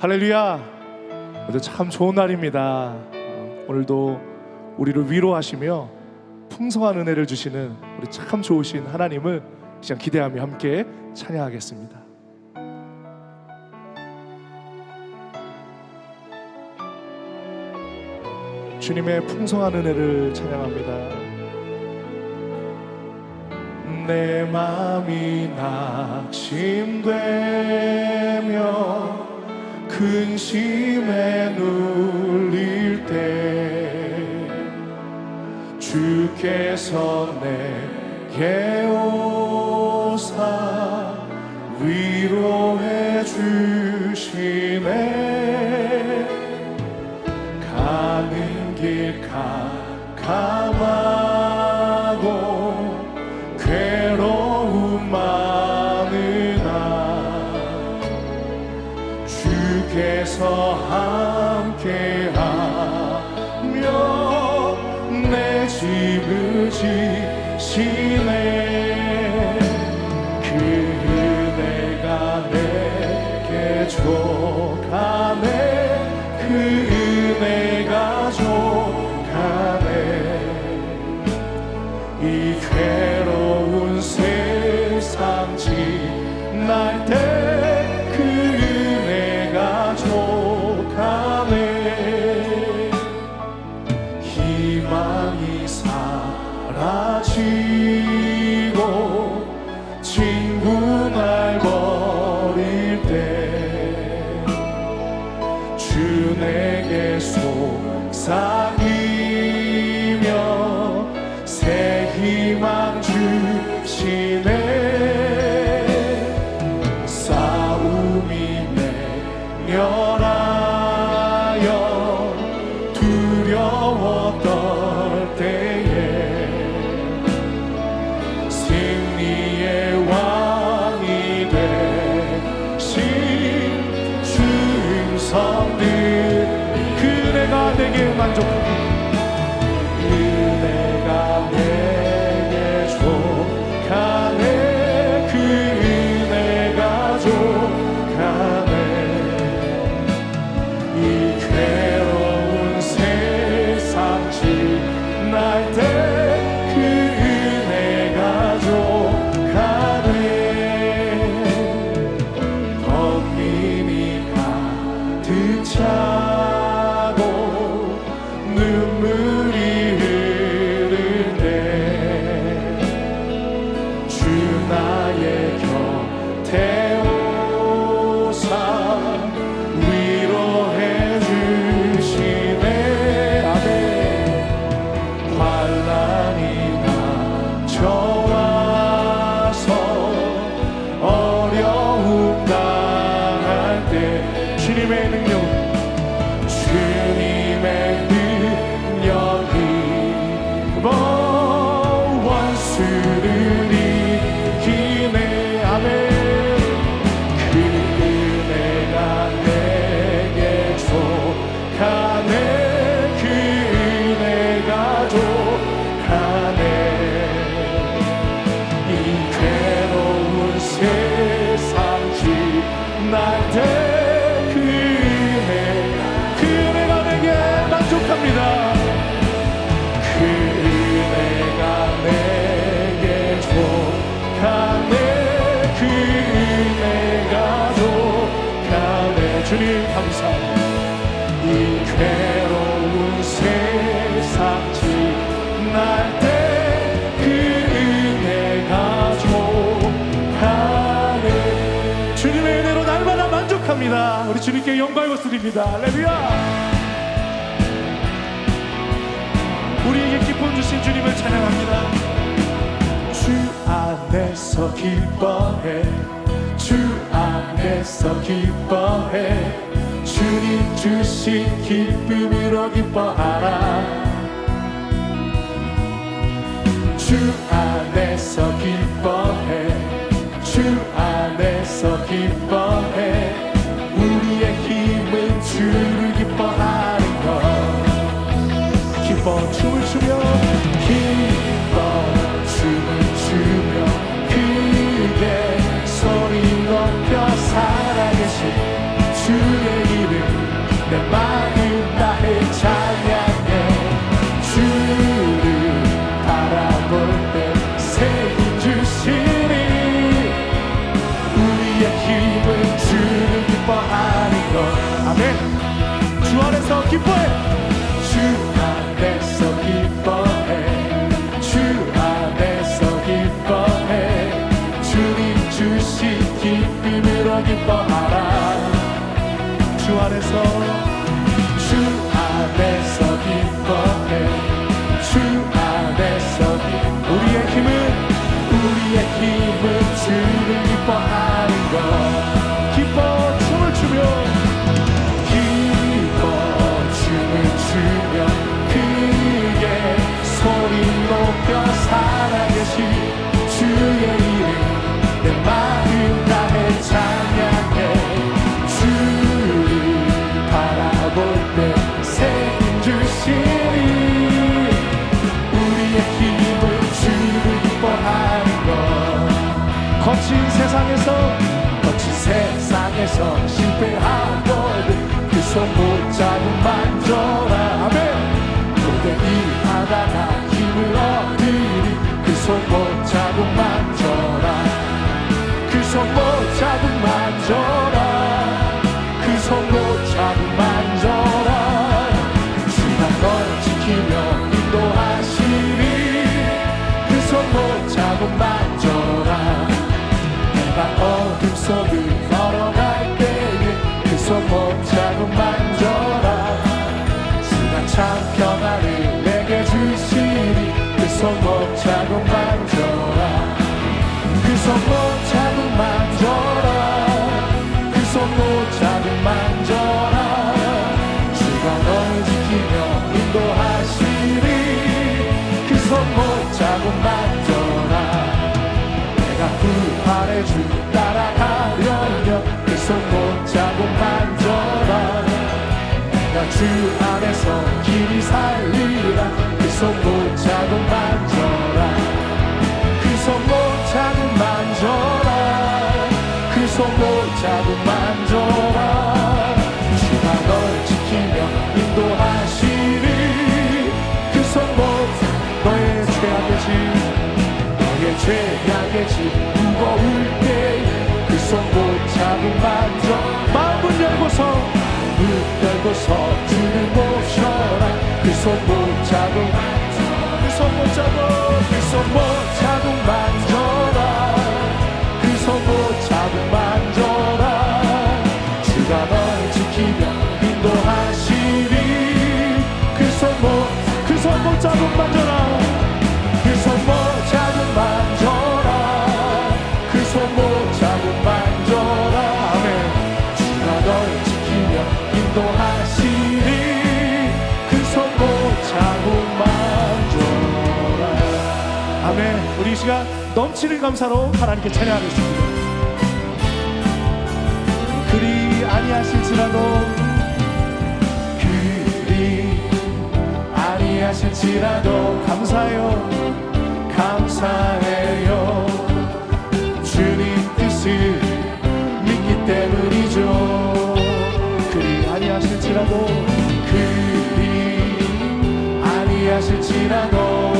할렐루야. 오늘 참 좋은 날입니다. 어, 오늘도 우리를 위로하시며 풍성한 은혜를 주시는 우리 참 좋으신 하나님을 시간 기대하며 함께 찬양하겠습니다. 주님의 풍성한 은혜를 찬양합니다. 내 마음이 낙심되며 근심에 눌릴 때 주께서 내게 오사 위로해 주시네 가는 길 캄캄하 주께서 함께하며 내 집을 지시네 그 은혜가 내게 족하네. 그 희망 주시네 영광을 드립니다. 할렐루야! 우리에게 기쁨 주신 주님을 찬양합니다. 주 안에서 기뻐해. 주 안에서 기뻐해. 주님 주신 기쁨으로 기뻐하라. 주 안에서 기뻐해. 주 안에서 기뻐해 우리의 힘은 주를 기뻐하는 것. 기뻐 춤을 추며 기뻐 춤을 추며 그대 소리 높여 살아계신 주의 이름 내마 sungguh 주 안에서 길이 살리라. 그 손못 자고 만져라. 그 손못 잡은 만져라. 그 손못 잡은 만져라 so 시간 넘치는 감사로 하나님께 찬양하겠습니다. 그리 아니하실지라도 그리 아니하실지라도 감사요. 감사해요. 주님 뜻을 믿기 때문이죠. 그리 아니하실지라도 그리 아니하실지라도.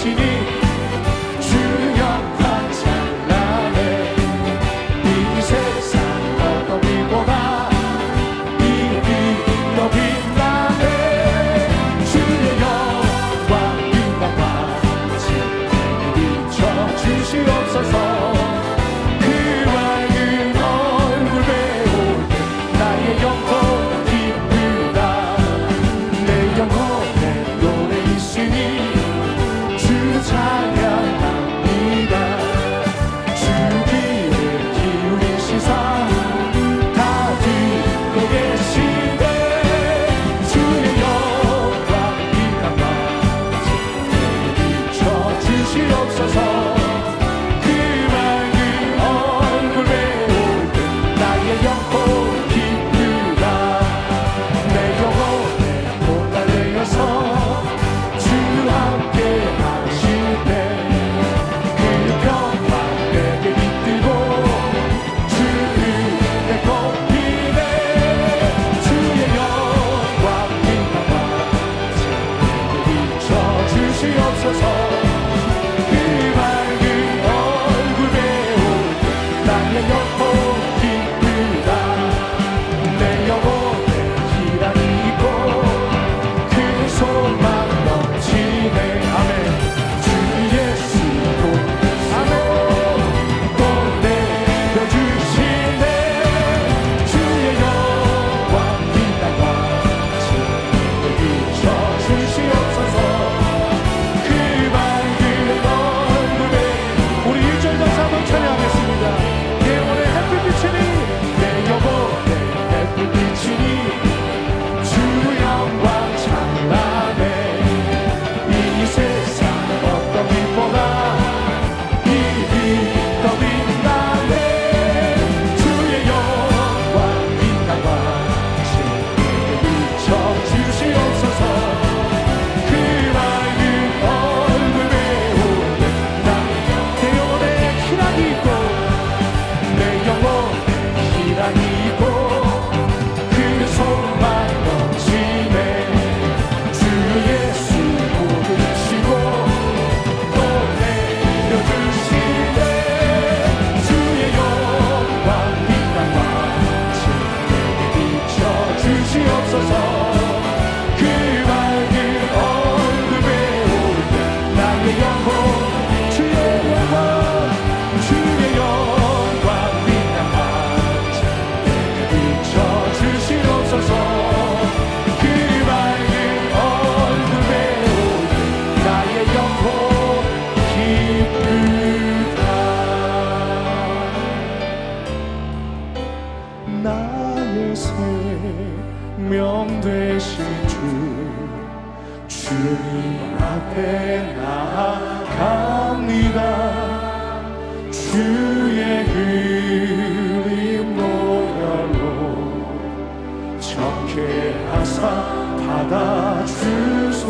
당신이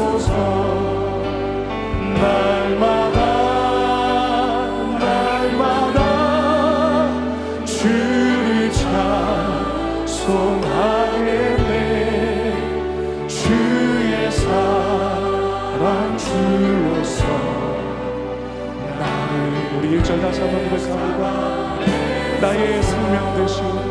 하소서 날마다 날마다 주를 찬송하겠네 주의 사랑 주로서 나를 우리 일절 다시 한번 고백합니다. 나의 생명 되시오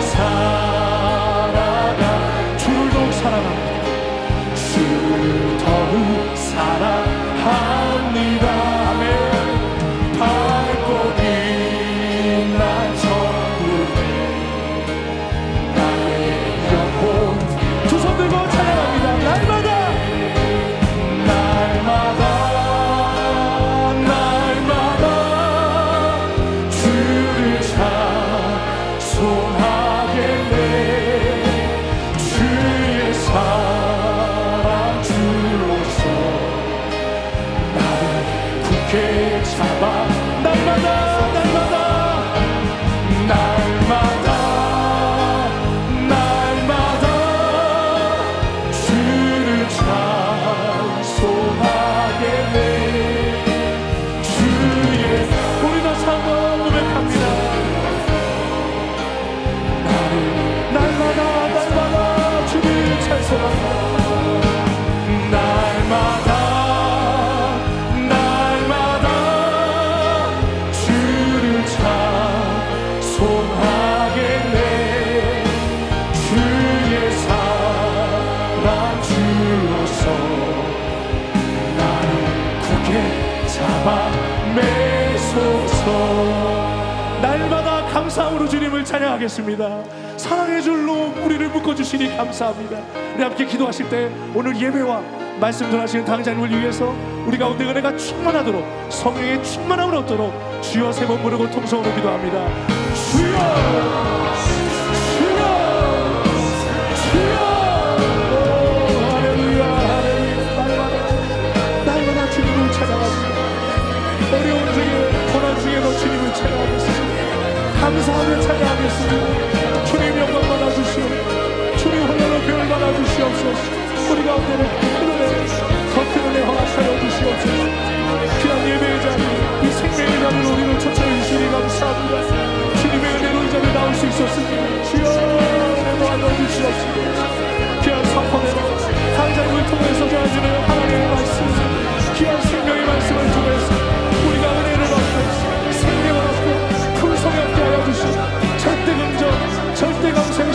Christ. king. 찬양하겠습니다. 사랑의 줄로 우리를 묶어주시니 감사합니다. 우리 함께 기도하실 때 오늘 예배와 말씀 전하시는 당장님을 위해서 우리 가운데 은혜가 충만하도록 성령의 충만함을 얻도록 주여 세번 부르고 통성으로 기도합니다. 주여 감사하며 찬양하겠습니다. 주님 영광 받아주시오. 주님 훈련을 교육 받아주시옵소서. 우리 가운데는 큰은혜, 더큰 은혜 허락하여 주시옵소서. 귀한 예배의 자리, 이 생명의 자리로 우리를 처처해 주시니 감사합니다. 주님의 은혜로 이 자리에 나올 수 있었으니 주여 은혜 도와주시옵소서. 귀한 사건에 한 장을 통해서 전해지는 하나님의 말씀, 귀한 생명의 말씀을 통해 절대 강생